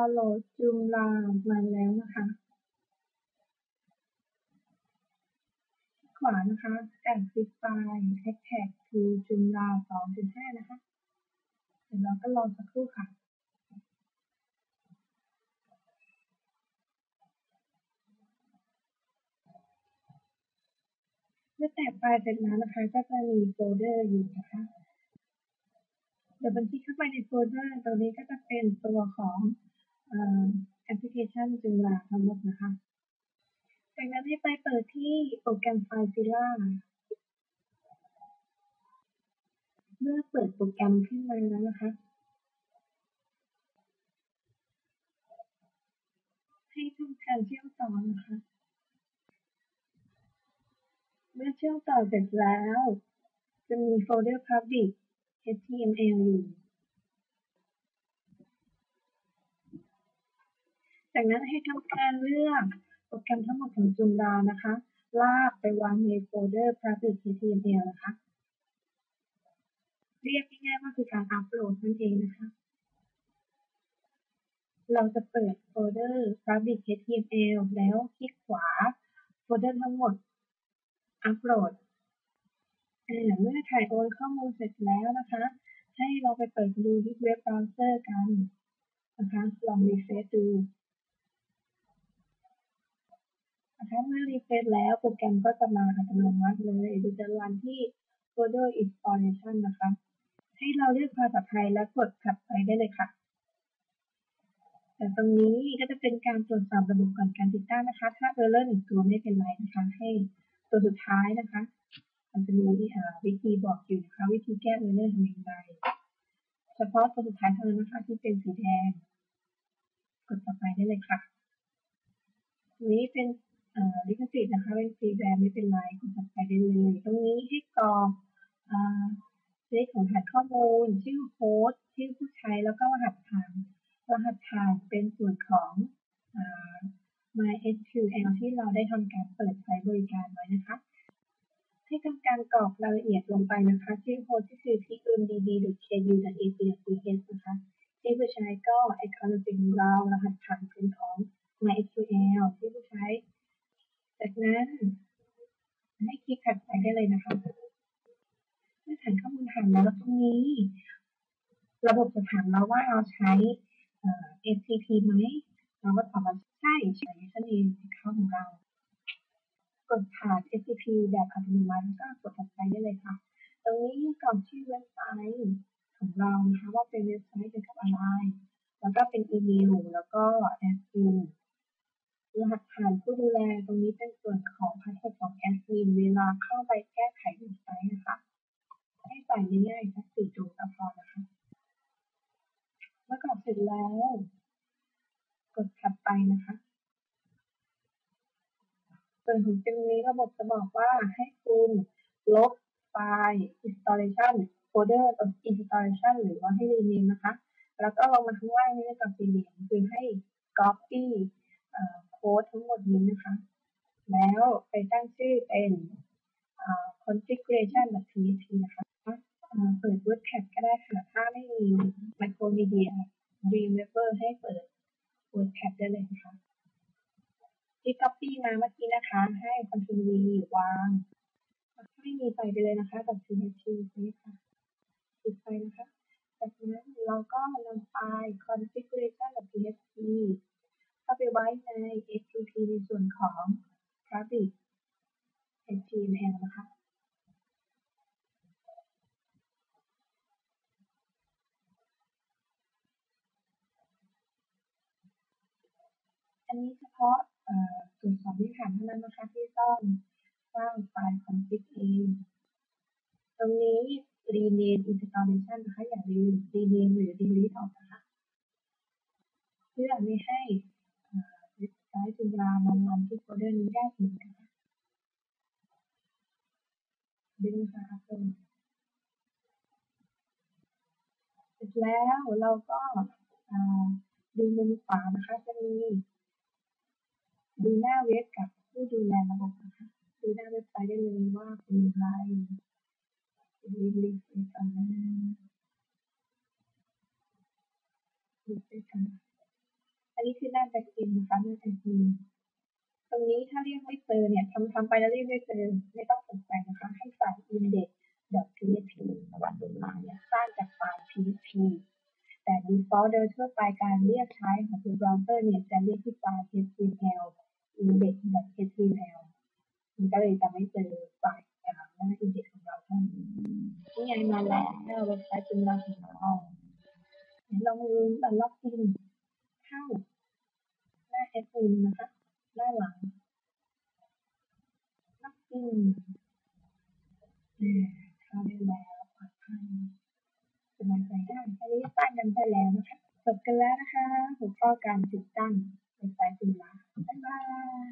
าวน์โหลดจูมลามาแล้วนะคะ ขวานะคะแอดซิฟายแท็กแท็กคือจูมลา2.5 นะคะ เดี๋ยวเราก็รอสักครู่ค่ะเมื่อแตะไฟล์เสร็จแล้วนะคะ ก็จะมีโฟลเดอร์อยู่นะคะ เดี๋ยวบันทึกเข้าไปในโฟลเดอร์ตรงนี้ก็จะเป็นตัวของ แอปพลิเคชันจูมลาทั้งหมดนะคะ จากนั้นให้ไปเปิดที่โปรแกรมไฟล์ซิล่าเมื่อเปิดโปรแกรมขึ้นมาแล้วนะคะ ให้ทำการเชื่อมต่อนะคะ เมื่อเชื่อมต่อเสร็จแล้ว จะมีโฟลเดอร์ public html อยู่ จากนั้นให้ทำการเลือกโปรแกรมทั้งหมดของจูมลานะคะ ลากไปวางในโฟลเดอร์ public html นะคะ เรียกง่ายๆว่าคือการอัปโหลดนั่นเองนะคะ เราจะเปิดโฟลเดอร์ public html แล้วคลิกขวาโฟลเดอร์ทั้งหมด อัปโหลดเมื่อถ่ายโอนข้อมูลเสร็จแล้วนะคะ ให้เราไปเปิดดูที่เว็บเบราว์เซอร์กันนะคะ ลองรีเฟรชดู นะคะเมื่อรีเฟรชแล้วโปรแกรมก็จะมาอัตโนมัติเลยโดูจะรันที่ folder installation นะคะ ให้เราเลือกภาษาไทยและกดถัดไปได้เลยค่ะ แต่ตรงนี้ก็จะเป็นการตรวจสอบระบบก่อนการติดตั้งนะคะ ถ้าเออร์เลอร์หนึ่งตัวไม่เป็นไรนะคะ ให้ตัวสุดท้ายนะคะ มันจะมีวิธีบอกอยู่นะคะ วิธีแก้เออร์เลอร์ทำอย่างไร เฉพาะตัวสุดท้ายเท่านั้นนะคะ ที่เป็นสีแดง กดต่อไปได้เลยค่ะนี้เป็น ลิขสิทธิ์นะคะเป็นฟรีแบรนด์ไม่เป็นไรกดต่อไปได้เลยตรงนี้ให้กรอกเลขของฐานข้อมูล ชื่อโฮสต์ชื่อผู้ใช้แล้วก็รหัสฐานรหัสฐานเป็นส่วนของ MySQL ที่เราได้ทำการเปิดใช้บริการไว้นะคะ ให้ทำการกรอกรายละเอียดลงไปนะคะ ชื่อโฮสต์ที่คือ tmdb.ku.ac.th นะคะ ที่ผู้ใช้ก็ account เป็นของเรารหัสฐานเป็นของ MySQL ที่ผู้ใช้ จากนั้น ให้คลิกถัดไปได้ เลยนะคะเมื่อฐานข้อมูลฐานแล้วตรงนี้ ระบบจะถามเราว่าเราใช้ FTP ไหมเราก็ตอบว่าใช่ใช้นั่นเองเข้าของเรา กดผ่าน FTP แบบอัตโนมัติก็กดถัดไปได้เลยค่ะ ตรงนี้กรอกชื่อเว็บไซต์ของเรานะคะว่าเป็นเว็บไซต์เกี่ยวกับอะไร แล้วก็เป็นอีเมลแล้วก็แอดมินรหัสผ่านผู้ดูแลตรงนี้เป็นส่วนของพาสเวิร์ดของแอดมินเวลาเข้าไปแก้ไขเว็บไซต์นะคะ ให้ใส่ง่ายๆสักสี่ตัวก็พอนะคะ เมื่อกรอกเสร็จ แล้ว กดถัดไปนะคะส่วนของตรงนี้ระบบจะบอกว่าให้คุณลบไฟล์ installation folder installation หรือว่าให้ rename นะคะ แล้วก็ลงมาข้างล่างนี้กับสี่เหลี่ยมคือให้ copy โค้ดทั้งหมดนี้นะคะ แล้วไปตั้งชื่อเป็น configuration.php นะคะเปิด WordPad ก็ได้ค่ะ ถ้าไม่มี Macromedia Dreamweaver ให้เปิด WordPad ได้เลยนะคะที่ copy มาเมื่อกี้นะคะ ให้ Ctrl V วางไม่มีไฟไปเลยนะคะกับ PHP นี้ค่ะปิดไฟนะคะ จากนั้นเราก็นำไฟล์ configuration เข้าไปไว้ใน FTP ในส่วนของ public HTML นะคะ อันนี้เฉพาะตรวจสอบพื้นฐานเท่านั้นนะคะที่ต้องสร้างไฟล์ config เอง ตรงนี้ rename installation นะคะอย่าลืม rename หรือ delete ออกนะคะ เพื่อไม่ให้เว็บไซต์จุฬามันรันที่โฟลเดอร์นี้ได้อีกนะคะดึงค่ะเพิ่มเสร็จแล้วเราก็ดูมุมขวานะคะจะมี ดูหน้าเว็บกับผู้ดูแลระบบนะคะดูหน้าเว็บไซต์ได้เลยว่าเป็นอะไรรีบรีบไปกันนะรีบไปกันอันนี้คือหน้าแบ็กอินนะคะหน้าแอดมินตรงนี้ถ้าเรียกไม่เจอเนี่ยทำทำไปแล้วเรียกไม่เจอไม่ต้องสนใจนะคะ ให้ใส่ index.php สวัสดีมาเนี่ยสร้างจากไฟล์ php แต่ default โดยทั่วไปการเรียกใช้ของตัว browser เนี่ยจะเรียกที่ไฟล์ html index.html มันก็เลยจะไม่เจอไฟล์อ่าหน้า index ของเราเท่านี้นี่ไงมาแล้วเว็บไซต์เป็นเราของเราเดี๋ยวลองล็อกอินเข้าหน้าแอดมินนะคะหน้าหลังล็อกอินอ่เข้าได้แล้วปลอดภัยสบายใจได้อันนี้สร้งกันไปแล้วนะคะจบกันแล้วนะคะหัวข้อการติดตั้งเว็บไซต์จุฬาบ๊า ยบาย